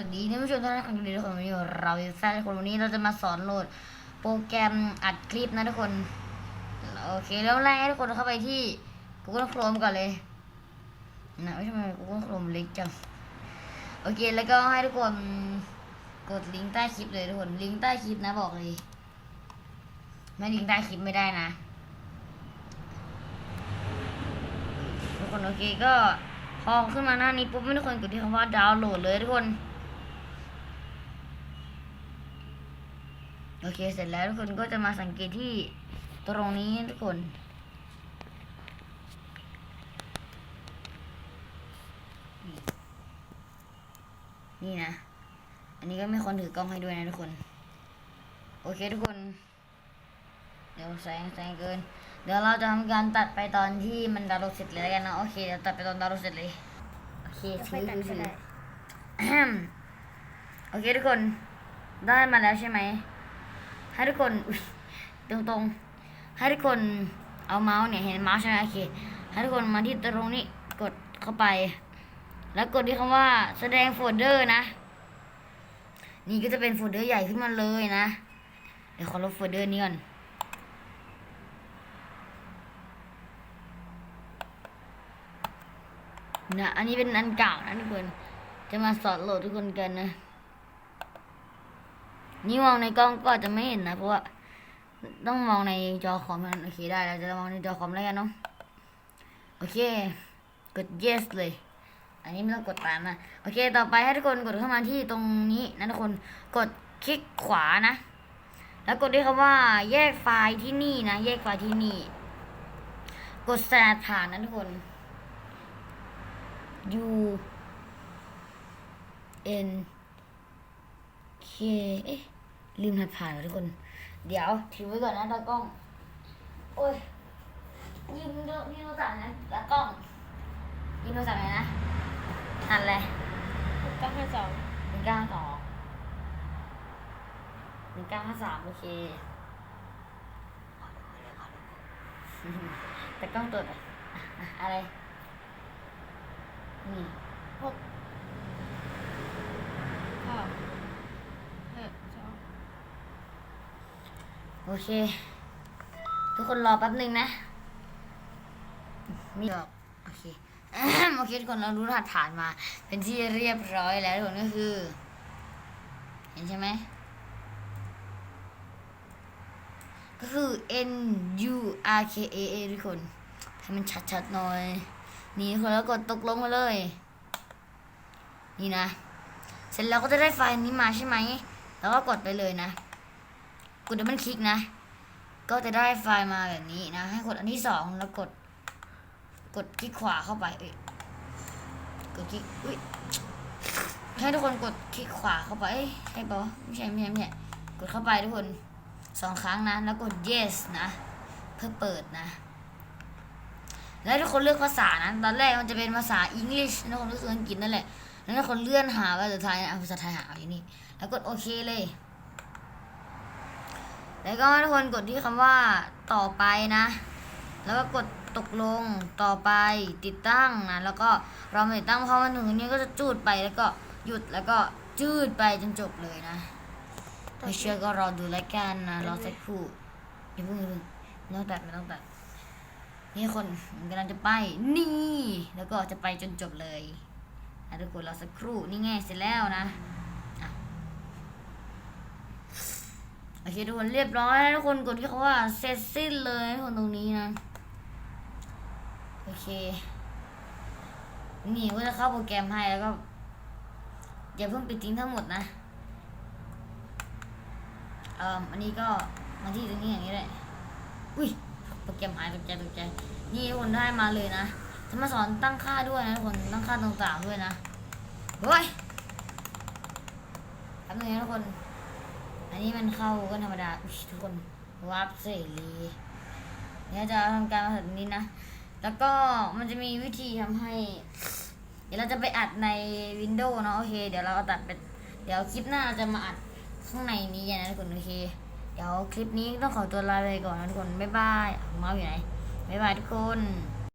วัสดีท่านผู้ชมทุกท่านครั้งนี้ทุกคนวันนี้เราอยู่แซ่ทุกคนวันนี้เราจะมาสอนโหลด โปรแกรมอัดคลิปนะทุกคน โอเคเริ่มแรกให้ทุกคนเข้าไปที่ Google Chrome ก่อนเลยนะไม่ใช่ไหม Google Chrome เล็กจังโอเคแล้วก็ให้ทุกคนกดลิงก์ใต้คลิปเลยทุกคนลิงก์ใต้คลิปนะบอกเลย ไม่ลิงก์ใต้คลิปไม่ได้นะทุกคนโอเคก็พอขึ้นมาหน้านี้ปุ๊บไม่ทุกคนกดที่คำว่าดาวน์โหลดเลยทุกคน โอเคเสร็จแล้วทุกคนก็จะมาสังเกตที่ตรงนี้ทุกคนนี่นะ อันนี้ก็ไม่คนถือกล้องให้ด้วยนะทุกคน โอเคทุกคน เดี๋ยวแสงแสงเกิน เดี๋ยวเราจะทำการตัดไปตอนที่มันดาวน์โหลดเสร็จเลยแล้วกันนะ โอเคเดี๋ยวตัดไปตอนดาวน์โหลดเสร็จเลย โอเคถือถือถือโอเคทุกคน ได้มาแล้วใช่ไหม ให้ทุกคนตรงตรงๆให้ทุกคนเอาเมาส์เนี่ยเห็นเมาส์ใช่ไหมโอเคให้ทุกคนมาที่ตรงนี้กดเข้าไป แล้วกดที่คำว่าแสดงโฟลเดอร์นะ นี่ก็จะเป็นโฟลเดอร์ใหญ่ขึ้นมาเลยนะ เดี๋ยวขอลบโฟลเดอร์นี้ก่อนนะอันนี้เป็นอันเก่านะทุกคน จะมาสอนโหลดทุกคนกันนะ นี่มองในกล้องก็อาจจะไม่เห็นนะเพราะว่าต้องมองในจอคอมมันโอเคได้เราจะมองในจอคอมแล้วกันเนาะโอเค กด yes เลย อันนี้ไม่ต้องกดตามนะโอเค ต่อไปให้ทุกคนกดเข้ามาที่ตรงนี้นะทุกคนกดคลิกขวานะ แล้วกดด้วยคำว่า แยกไฟล์ที่นี่นะ แยกไฟล์ที่นี่ กดสแตนผ่านนะทุกคน U N K เอ๊ะ ลืมหัดผ่านว่ะทุกคน เดี๋ยวถือไว้ก่อนนะตากล้อง โอ้ยยิงโดยิงโทรศัพท์นะตากล้องยิงโทรศัพท์ไหนนะหันอะไรเก้าห้าสองหนึ่งเก้าสองหนึ่งเก้าห้าสามโอเคแต่กล้องตัวไหนอยอะอะไรนี่หกห้าห้าสอง โอเค ทุกคนรอแป๊บหนึ่งนะมีบอกโอเคโอเคทุกคนเรารู้รหัสฐานมา เป็นที่เรียบร้อยแล้วทุกคนก็คือ เห็นใช่ไหมก็คือ N U R K A A ทุกคนให้มันชัดๆหน่อย นี่ทุกคนแล้วกดตกลงมาเลย นี่นะ เสร็จแล้วก็จะได้ไฟล์นี้มาใช่ไหม แล้วก็กดไปเลยนะ กดดับเบิลคลิกนะ ก็จะได้ไฟล์มาแบบนี้นะ ให้กดอันที่สองแล้วกด กดคลิกขวาเข้าไปเอ้ยกดคลิกอุ้ยให้ทุกคนกดคลิกขวาเข้าไปเอ้ยใช่ปะไม่ใช่ไม่ใช่ไม่ใช่กดเข้าไปทุกคนสองครั้งนะ แล้วกด yes นะ เพื่อเปิดนะ แล้วทุกคนเลือกภาษานะตอนแรกมันจะเป็นภาษา English นะทุกคนก็คืออังกฤษนั่นแหละ แล้วทุกคนเลื่อนหาภาษาไทยนะเอาภาษาไทยหาอยู่นี่ แล้วกดโอเคเลย แล้วก็ทุกคนกดที่คำว่าต่อไปนะ แล้วก็กดตกลงต่อไปติดตั้งนะแล้วก็เราติดตั้งพอมาถึงนี้ก็จะจูดไปแล้วก็หยุดแล้วก็จืดไปจนจบเลยนะไม่เชื่อก็รอดูรายการนะรอสักครู่อย่าเพิ่งอย่าเพิ่งไม่ต้องตัดไม่ต้องตัดนี่คนมันกำลังจะไปนี่ แล้วก็จะไปจนจบเลยนะทุกคนรอสักครู่นี่ไงเสร็จแล้วนะอะโอ เคทุกคนเรียบร้อยทุกคนกดที่เขาว่าเสร็จสิ้นเลยทุกคนตรงนี้นะ โอเค นี่ก็จะเข้าโปรแกรมให้แล้วก็อย่าเพิ่งปิดทิ้งทั้งหมดนะ เอ่ออันนี้ก็มาที่ตรงนี้อย่างนี้เลยอุ้ยโปรแกรมหายตกใจตกใจ นี่ทุกคนได้มาเลยนะจะมาสอนตั้งค่าด้วยนะทุกคนตั้งค่าต่างๆด้วยนะ เฮ้ยทำยังไงทุกคน อันนี้มันเข้าก็ธรรมดาอุ๊ยทุกคนวับเสรีเนี่ยจะทำการแบบนี้นะ แล้วก็มันจะมีวิธีทำให้ เดี๋ยวเราจะไปอัดใน Windows เนาะโอเค เดี๋ยวเราตัดไปเดี๋ยวคลิปหน้าเราจะมาอัดข้างในนี้นะทุกคนโอเค เดี๋ยวคลิปนี้ต้องขอตัวลาไปก่อนนะทุกคน บ๊ายบายเมาส์อยู่ไหน บ๊ายบายทุกคน